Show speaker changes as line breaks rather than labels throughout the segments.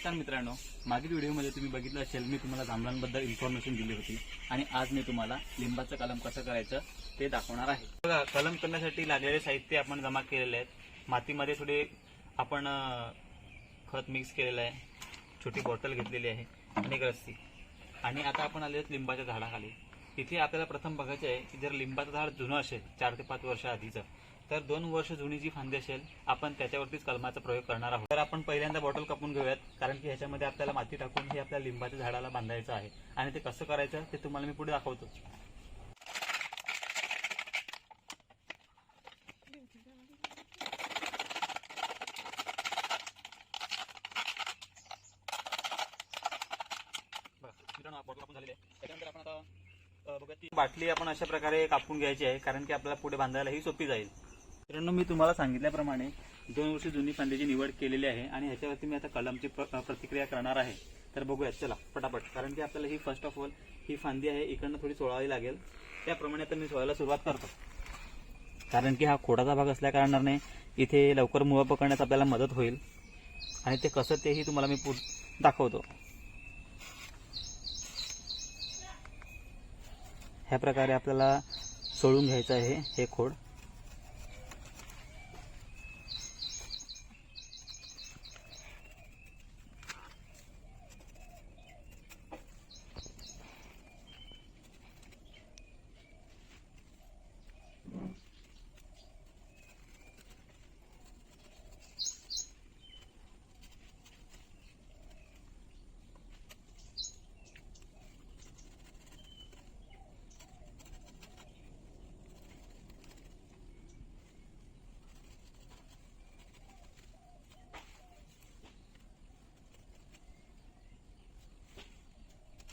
नमस्कार मित्रांनो. मागील व्हिडिओमध्ये तुम्ही बघितलं असेल मी तुम्हाला जांभळांबद्दल इन्फॉर्मेशन दिली होती. आणि आज मी तुम्हाला लिंबाचं कलम कसं करायचं ते दाखवणार आहे. बघा कलम करण्यासाठी लागलेले साहित्य आपण जमा केलेले आहेत. मातीमध्ये थोडे आपण खत मिक्स केलेलं आहे. छोटी बॉटल घेतलेली आहे. आणि रस्सी. आणि आता आपण आले आहोत लिंबाच्या झाडाखाली. तिथे आपल्याला प्रथम बघायचं आहे की जर लिंबाचं झाड जुनं असेल चार ते पाच वर्ष आधीचं तर दोन वर्ष जुनी जी फांदी असेल आपण त्याच्यावरतीच कलमाचा प्रयोग करणार आहोत. तर आपण पहिल्यांदा बॉटल कापून घेऊयात कारण की ह्याच्यामध्ये आपल्याला माती टाकून हे आपल्या लिंबाच्या झाडाला बांधायचं आहे. आणि ते कसं करायचं ते तुम्हाला मी पुढे दाखवतो. बॉटल कापून झालेली आहे. त्याच्यानंतर आपण आता बघा ती बाटली आपण अशा प्रकारे कापून घ्यायची आहे कारण की आपल्याला पुढे बांधायला ही सोपी जाईल. मित्रांनो मी तुम्हाला सांगितल्याप्रमाणे दोन वर्ष जुनी फांदीची निवड केलेली आहे आणि ह्याच्यावरती मी आता कलमची प्र- प्रतिक्रिया करणार आहे. तर बघूयात चला पटापट. कारण की आपल्याला ही फर्स्ट ऑफ ऑल ही फांदी आहे इकडनं थोडी सोळावी लागेल. त्याप्रमाणे आता मी सोळायला सुरुवात करतो. कारण की हा खोडाचा भाग असल्या कारणाने इथे लवकर मुळं पकडण्यास आपल्याला मदत होईल. आणि ते कसं तेही तुम्हाला मी पुढ दाखवतो. ह्या प्रकारे आपल्याला सोडून घ्यायचं आहे हे खोड.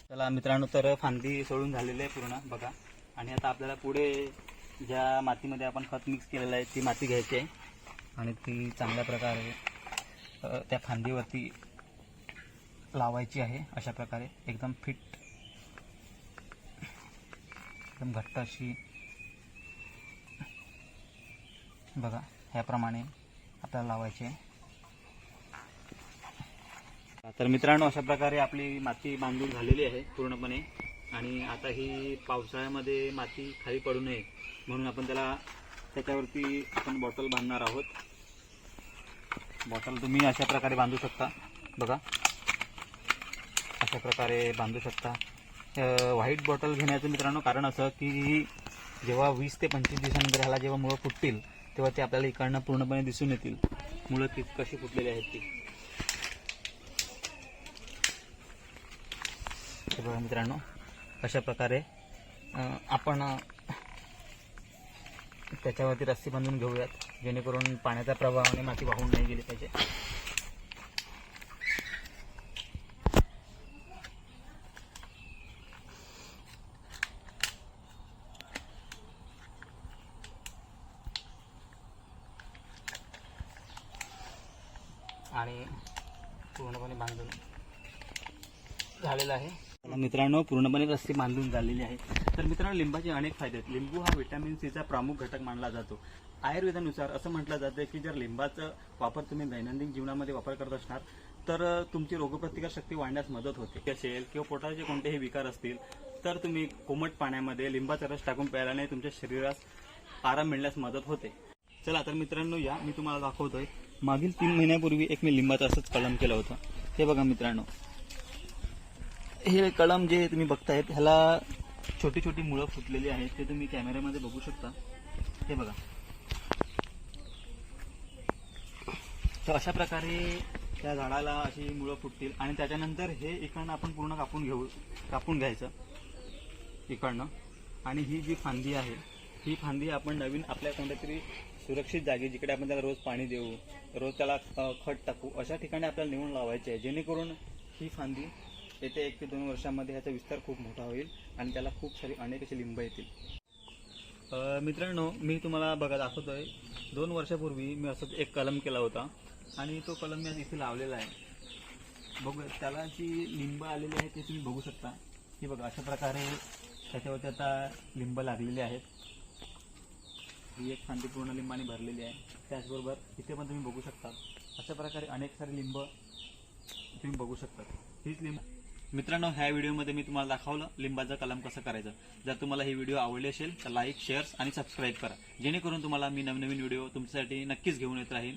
चला मित्रांनो तर फांदी सोडून झालेली आहे पूर्ण बघा. आणि आता आपल्याला पुढे ज्या मातीमध्ये आपण खत मिक्स केलेलं आहे ती माती घ्यायची आहे. आणि ती चांगल्या प्रकारे त्या फांदीवरती लावायची आहे अशा प्रकारे. एकदम फिट एकदम घट्ट अशी. बघा ह्याप्रमाणे आपल्याला लावायची आहे. तर मित्रांनो अशा प्रकारे आपली माती बांधून झालेली आहे पूर्णपणे. आणि आता ही पावसाळ्यामध्ये माती खाली पडू नये म्हणून आपण त्याला त्याच्यावरती आपण बॉटल बांधणार आहोत. बॉटल तुम्ही अशा प्रकारे बांधू शकता. बघा. अशा प्रकारे बांधू शकता. व्हाईट बॉटल घेण्याचं मित्रांनो कारण असं की जेव्हा वीस ते पंचवीस दिवसानंतर ह्याला जेव्हा मुळं फुटतील तेव्हा ते आपल्याला इकडनं पूर्णपणे दिसून येतील. मुळं ती कशी फुटलेली आहेत ती. हे बघा मित्रांनो अशा प्रकारे आपण त्याच्यावरती रस्सी बांधून घेऊयात जेणेकरून पाण्याचा प्रभावाने माती वाहून नाही गेली पाहिजे. आणि पूर्णपणे बांधून झालेलं आहे. मित्रांनो पूर्णपणे रस्ते बांधून झालेली आहे तर मित्रांनो लिंबाचे अनेक फायदे आहेत. लिंबू हा व्हिटॅमिन सीचा प्रमुख घटक मानला जातो. आयुर्वेदानुसार असं म्हटलं जातं की जर लिंबाचा वापर तुम्ही दैनंदिन जीवनामध्ये वापर करत असणार तर तुमची रोगप्रतिकार शक्ती वाढण्यास मदत होते. असेल किंवा पोटाचे कोणतेही विकार असतील तर तुम्ही कोमट पाण्यामध्ये लिंबाचा रस टाकून प्यायल्याने तुमच्या शरीरास आराम मिळण्यास मदत होते. चला तर मित्रांनो या मी तुम्हाला दाखवतोय. मागील तीन महिन्यापूर्वी एक मी लिंबाचं असंच कलम केलं होतं. हे बघा मित्रांनो. हे कलम जे तुम्ही बघतायत ह्याला छोटी छोटी मुळं फुटलेली आहेत ते तुम्ही कॅमेऱ्यामध्ये बघू शकता. हे बघा. तर अशा प्रकारे त्या झाडाला अशी मुळं फुटतील आणि त्याच्यानंतर हे इकडनं आपण पूर्ण कापून घेऊ कापून घ्यायचं इकडनं. आणि ही जी फांदी आहे ही फांदी आपण नवीन आपल्या कोणत्या तरी सुरक्षित जागी जिकडे आपण त्याला रोज पाणी देऊ रोज त्याला खत टाकू अशा ठिकाणी आपल्याला नेऊन लावायचे आहे. जेणेकरून ही फांदी येत्या एक ते दोन वर्षामध्ये ह्याचा विस्तार खूप मोठा होईल आणि त्याला खूप सारी अनेक अशी लिंब येतील. मित्रांनो मी तुम्हाला बघा दाखवतोय दोन वर्षापूर्वी मी असंच एक कलम केला होता आणि तो कलम मी आज इथे लावलेला आहे. बघू त्याला जी लिंब आलेली आहे ते तुम्ही बघू शकता. की बघा अशा प्रकारे त्याच्यावरती आता लिंब लागलेली आहेत. ही एक फांदी पूर्ण लिंबाने भरलेली आहे. त्याचबरोबर इथे पण तुम्ही बघू शकता अशा प्रकारे अनेक सारे लिंब तुम्ही बघू शकता. हीच लिंब मित्रांनो ह्या व्हिडिओमध्ये मी तुम्हाला दाखवलं लिंबाचा कलम कसं करायचं. जर तुम्हाला ही व्हिडिओ आवडली असेल तर लाईक शेअर्स आणि सबस्क्राईब करा. जेणेकरून तुम्हाला मी नवनवीन व्हिडिओ तुमच्यासाठी नक्कीच घेऊन येत राहील